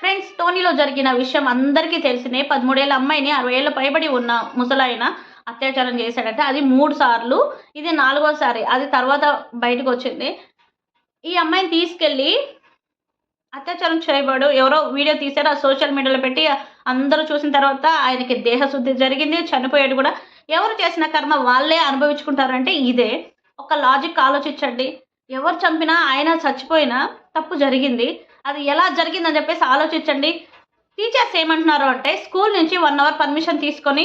Friends టోనీలో జరిగిన విషయం అందరికీ తెలిసిందే పదమూడేళ్ళ అమ్మాయిని అరవై ఏళ్ళ పైబడి ఉన్న ముసలాయన అత్యాచారం చేశాడంటే అది మూడు సార్లు ఇది నాలుగోసారి అది తర్వాత బయటకు వచ్చింది. ఈ అమ్మాయిని తీసుకెళ్ళి అత్యాచారం చేయబడు ఎవరో వీడియో తీశారు ఆ సోషల్ మీడియాలో పెట్టి అందరూ చూసిన తర్వాత ఆయనకి దేహశుద్ధి జరిగింది చనిపోయాడు కూడా. ఎవరు చేసిన కర్మ వాళ్ళే అనుభవించుకుంటారంటే ఇదే. ఒక లాజిక్ ఆలోచించండి. ఎవరు చంపినా ఆయన చచ్చిపోయినా తప్పు జరిగింది. అది ఎలా జరిగిందని చెప్పేసి ఆలోచించండి. టీచర్స్ ఏమంటున్నారు అంటే స్కూల్ నుంచి వన్ అవర్ పర్మిషన్ తీసుకొని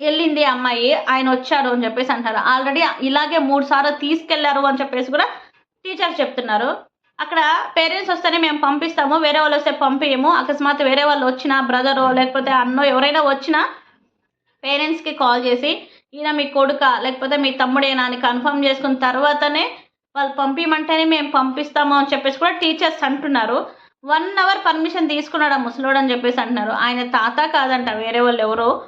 వెళ్ళింది అమ్మాయి ఆయన వచ్చాడు అని చెప్పేసి అంటారు. ఆల్రెడీ ఇలాగే మూడు సార్లు తీసుకెళ్ళారు అని చెప్పేసి కూడా టీచర్స్ చెప్తున్నారు. అక్కడ పేరెంట్స్ వస్తేనే మేము పంపిస్తాము వేరే వాళ్ళు వస్తే పంపించము అకస్మాత్ వేరే వాళ్ళు వచ్చినా బ్రదరో లేకపోతే అన్నో ఎవరైనా వచ్చినా పేరెంట్స్కి కాల్ చేసి ఈయన మీ కొడుక లేకపోతే మీ తమ్ముడేనా అని కన్ఫర్మ్ చేసుకున్న తర్వాతనే వాళ్ళు పంపించమంటేనే మేము పంపిస్తాము అని చెప్పేసి కూడా టీచర్స్ అంటున్నారు. వన్ అవర్ పర్మిషన్ తీసుకున్నాడు ఆ ముసలోడు అని చెప్పేసి అంటున్నారు. ఆయన తాత కాదంట వేరే వాళ్ళు ఎవరు.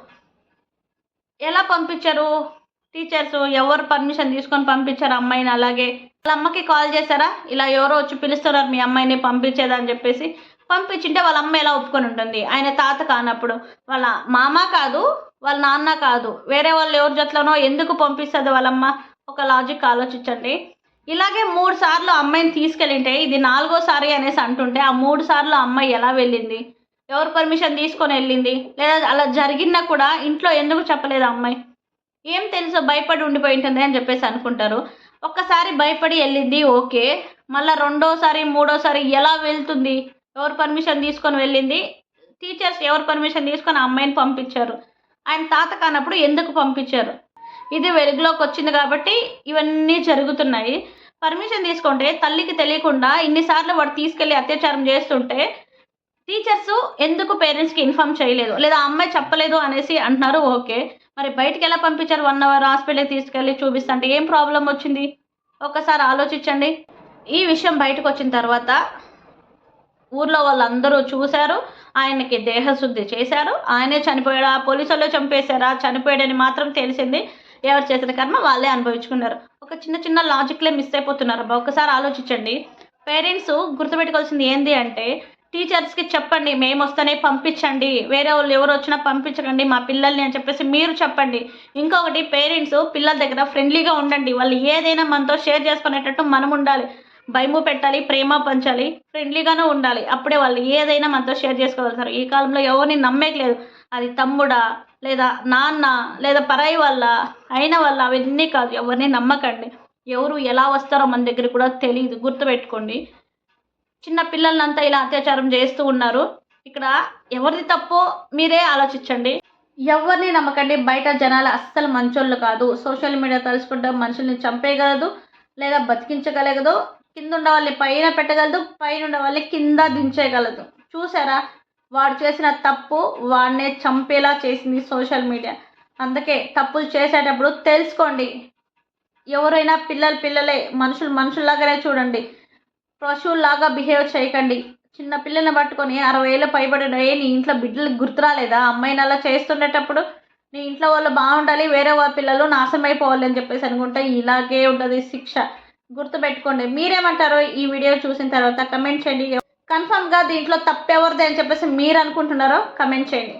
ఎలా పంపించారు టీచర్స్? ఎవరు పర్మిషన్ తీసుకొని పంపించారు అమ్మాయిని అలాగే? వాళ్ళ అమ్మకి కాల్ చేశారా? ఇలా ఎవరో వచ్చి పిలుస్తున్నారు మీ అమ్మాయిని పంపించేదని చెప్పేసి. పంపించింటే వాళ్ళ అమ్మ ఎలా ఒప్పుకొని ఉంటుంది? ఆయన తాత కానప్పుడు. వాళ్ళ మామ కాదు వాళ్ళ నాన్న కాదు. వేరే వాళ్ళు ఎవరి జట్లనో ఎందుకు పంపిస్తుంది వాళ్ళమ్మ? ఒక లాజిక్ ఆలోచించండి. ఇలాగే మూడు సార్లు అమ్మాయిని తీసుకెళ్ళింటే ఇది నాలుగోసారి అనేసి అంటుంటే ఆ మూడు సార్లు అమ్మాయి ఎలా వెళ్ళింది? ఎవరు పర్మిషన్ తీసుకొని వెళ్ళింది? లేదా అలా జరిగినా కూడా ఇంట్లో ఎందుకు చెప్పలేదు ఆ అమ్మాయి? ఏం తెలుసు భయపడి ఉండిపోయి ఉంటుంది అని చెప్పేసి అనుకుంటారు. ఒక్కసారి భయపడి వెళ్ళింది ఓకే. మళ్ళీ రెండోసారి మూడోసారి ఎలా వెళ్తుంది? ఎవరు పర్మిషన్ తీసుకొని వెళ్ళింది? టీచర్స్ ఎవరు పర్మిషన్ తీసుకొని ఆ అమ్మాయిని పంపించారు? ఆయన తాత కానప్పుడు ఎందుకు పంపించారు? ఇది వెలుగులోకి వచ్చింది కాబట్టి ఇవన్నీ జరుగుతున్నాయి. పర్మిషన్ తీసుకుంటే తల్లికి తెలియకుండా ఇన్నిసార్లు వాడు తీసుకెళ్ళి అత్యాచారం చేస్తుంటే టీచర్స్ ఎందుకు పేరెంట్స్కి ఇన్ఫామ్ చేయలేదు? లేదా అమ్మాయి చెప్పలేదు అనేసి అంటున్నారు ఓకే. మరి బయటికి ఎలా పంపించారు? వన్ అవర్ హాస్పిటల్కి తీసుకెళ్ళి చూపిస్తుంటే ఏం ప్రాబ్లం వచ్చింది? ఒక్కసారి ఆలోచించండి. ఈ విషయం బయటకు వచ్చిన తర్వాత ఊర్లో వాళ్ళందరూ చూశారు. ఆయనకి దేహశుద్ధి చేశారు. ఆయనే చనిపోయాడా. పోలీసు చంపేశారా? చనిపోయాడని మాత్రం తెలిసింది. ఎవరు చేసిన కర్మ వాళ్ళే అనుభవించుకున్నారు. ఒక చిన్న చిన్న లాజిక్లే మిస్ అయిపోతున్నారు అబ్బా. ఒకసారి ఆలోచించండి. పేరెంట్స్ గుర్తుపెట్టుకోవాల్సింది ఏంది అంటే టీచర్స్కి చెప్పండి మేము వస్తేనే పంపించండి. వేరే వాళ్ళు ఎవరు వచ్చినా పంపించకండి మా పిల్లల్ని అని చెప్పేసి మీరు చెప్పండి. ఇంకొకటి పేరెంట్స్ పిల్లల దగ్గర ఫ్రెండ్లీగా ఉండండి. వాళ్ళు ఏదైనా మనతో షేర్ చేసుకునేటట్టు మనం ఉండాలి. భయము పెట్టాలి ప్రేమ పంచాలి ఫ్రెండ్లీగానే ఉండాలి. అప్పుడే వాళ్ళు ఏదైనా మనతో షేర్ చేసుకోగలుగుతారు. ఈ కాలంలో ఎవరిని నమ్మేయలేదు అది తమ్ముడా లేదా నాన్న లేదా పరాయి వల్ల అయిన వల్ల అవన్నీ కాదు ఎవరిని నమ్మకండి. ఎవరు ఎలా వస్తారో మన దగ్గర కూడా తెలియదు గుర్తుపెట్టుకోండి. చిన్న పిల్లలంతా ఇలా అత్యాచారం చేస్తూ ఉన్నారు. ఇక్కడ ఎవరిది తప్పో మీరే ఆలోచించండి. ఎవరిని నమ్మకండి. బయట జనాలు అస్సలు మంచోళ్ళు కాదు. సోషల్ మీడియా తలుచుకుంటే మనుషుల్ని చంపేయగలదు లేదా బతికించగలగదు కింద ఉన్న వాళ్ళని పైన పెట్టగలదు పైన ఉన్న వాళ్ళని కింద దించేయగలదు. చూసారా? వాడు చేసిన తప్పు వాడినే చంపేలా చేసింది సోషల్ మీడియా. అందుకే తప్పులు చేసేటప్పుడు తెలుసుకోండి. ఎవరైనా పిల్లలు పిల్లలే మనుషులు మనుషుల్లాగానే చూడండి. పశువుల్లాగా బిహేవ్ చేయకండి. చిన్న పిల్లల్ని పట్టుకొని అరవై ఏళ్ళు పైబడిన ఏ నీ ఇంట్లో బిడ్డలకు గుర్తురాలేదా? అమ్మాయిని అలా చేస్తుండేటప్పుడు నీ ఇంట్లో వాళ్ళు బాగుండాలి వేరే వాళ్ళ పిల్లలు నాశనం అయిపోవాలి అని చెప్పేసి అనుకుంటే ఇలాగే ఉంటుంది శిక్ష. గుర్తుపెట్టుకోండి. మీరేమంటారో ఈ వీడియో చూసిన తర్వాత కమెంట్ చేయండి. కన్ఫామ్గా దీంట్లో తప్పెవరిది అని చెప్పేసి మీరు అనుకుంటున్నారో కమెంట్ చేయండి.